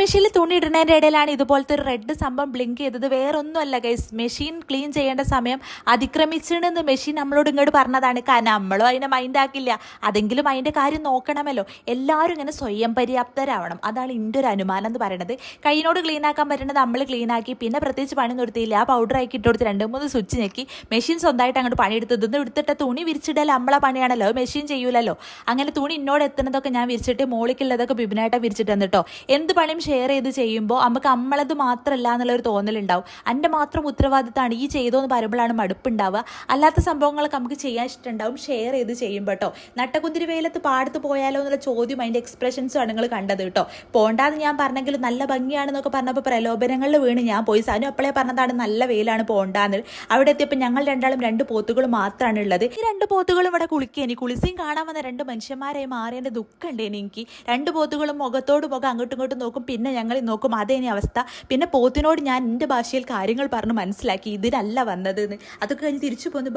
മെഷീനിൽ തുണി ഇടുന്നതിന്റെ ഇടയിലാണ് ഇതുപോലത്തെ ഒരു റെഡ് സംഭവം ബ്ലിങ്ക് ചെയ്തത്. വേറൊന്നുമല്ല ഗൈസ് മെഷീൻ ക്ലീൻ ചെയ്യേണ്ട സമയം അതിക്രമിച്ചിട്ടുണ്ടെന്ന് മെഷീൻ നമ്മളോട് ഇങ്ങോട്ട് പറഞ്ഞതാണ്. കാരണം നമ്മളും അതിനെ മൈൻഡാക്കില്ല അതെങ്കിലും അതിന്റെ കാര്യം നോക്കണമല്ലോ. എല്ലാവരും ഇങ്ങനെ സ്വയം പര്യാപ്തരാവണം. അതാണ് എന്റെ ഒരു അനുമാനം എന്ന് പറയുന്നത് കൈയിനോട് ക്ലീൻ ആക്കാൻ പറ്റുന്നത് നമ്മൾ ക്ലീൻ ആക്കി. പിന്നെ പ്രത്യേകിച്ച് പണി നിർത്തിയില്ല. ആ പൗഡർ ആക്കി ഇട്ട് കൊടുത്ത് രണ്ട് മൂന്ന് സ്വിച്ച് ഞെക്കി. മെഷീൻ സ്വന്തമായിട്ട് അങ്ങോട്ട് പണിയെടുത്ത് ഇന്ന് എടുത്തിട്ട് തുണി വിരിച്ചിടൽ നമ്മളെ പണിയാണല്ലോ. മെഷീൻ ചെയ്യൂലല്ലോ. അങ്ങനെ തുണി ഇന്നോട് എത്തുന്നതൊക്കെ ഞാൻ വിരിച്ചിട്ട് മോളിക്കുള്ളതൊക്കെ ബിബിനായിട്ടാണ് വിരിച്ചിട്ട് കേട്ടോ എന്ത് പണിയും ഷെയർ ചെയ്ത് ചെയ്യുമ്പോൾ നമുക്ക് നമ്മളത് മാത്രമല്ല എന്നുള്ളൊരു തോന്നലുണ്ടാവും. എന്റെ മാത്രം ഉത്തരവാദിത്തമാണ് ഈ ചെയ്തോ എന്ന് പറയുമ്പോഴാണ് മടുപ്പുണ്ടാവുക. അല്ലാത്ത സംഭവങ്ങളൊക്കെ നമുക്ക് ചെയ്യാൻ ഇഷ്ടമുണ്ടാവും ഷെയർ ചെയ്ത് ചെയ്യുമ്പോൾ കേട്ടോ നട്ടകുന്തിരി വേലത്ത് പാടത്ത് പോയാലോ എന്നുള്ള ചോദ്യം അതിന്റെ എക്സ്പ്രഷൻസും നിങ്ങൾ കണ്ടത് കേട്ടോ പോണ്ടാന്ന് ഞാൻ പറഞ്ഞെങ്കിൽ നല്ല ഭംഗിയാണെന്നൊക്കെ പറഞ്ഞപ്പോൾ പ്രലോഭനങ്ങളിൽ വീണ് ഞാൻ പോയി. സാനു അപ്പോഴേ പറഞ്ഞതാണ് നല്ല വെയിലാണ് പോണ്ടാന്ന്. അവിടെ എത്തിയപ്പോൾ ഞങ്ങൾ രണ്ടാളും രണ്ട് പോത്തുകൾ മാത്രമാണ് ഉള്ളത് ഈ രണ്ട് പോത്തുകളും ഇവിടെ കുളിക്കേനി. കുളിസിയും കാണാൻ വന്ന രണ്ട് മനുഷ്യന്മാരായി മാറിയതിന്റെ ദുഃഖമുണ്ട് എനിക്ക്. രണ്ട് പോത്തുകളും മുഖത്തോട് മുഖം അങ്ങോട്ടും ഇങ്ങോട്ടും നോക്കും. പിന്നെ ഞങ്ങൾ നോക്കും അതേ അവസ്ഥ. പിന്നെ പോത്തിനോട് ഞാൻ എന്റെ ഭാഷയിൽ കാര്യങ്ങൾ പറഞ്ഞ് മനസ്സിലാക്കി ഇതിനല്ല വന്നത് എന്ന് അതൊക്കെ കഴിഞ്ഞ് തിരിച്ചു പോന്ന്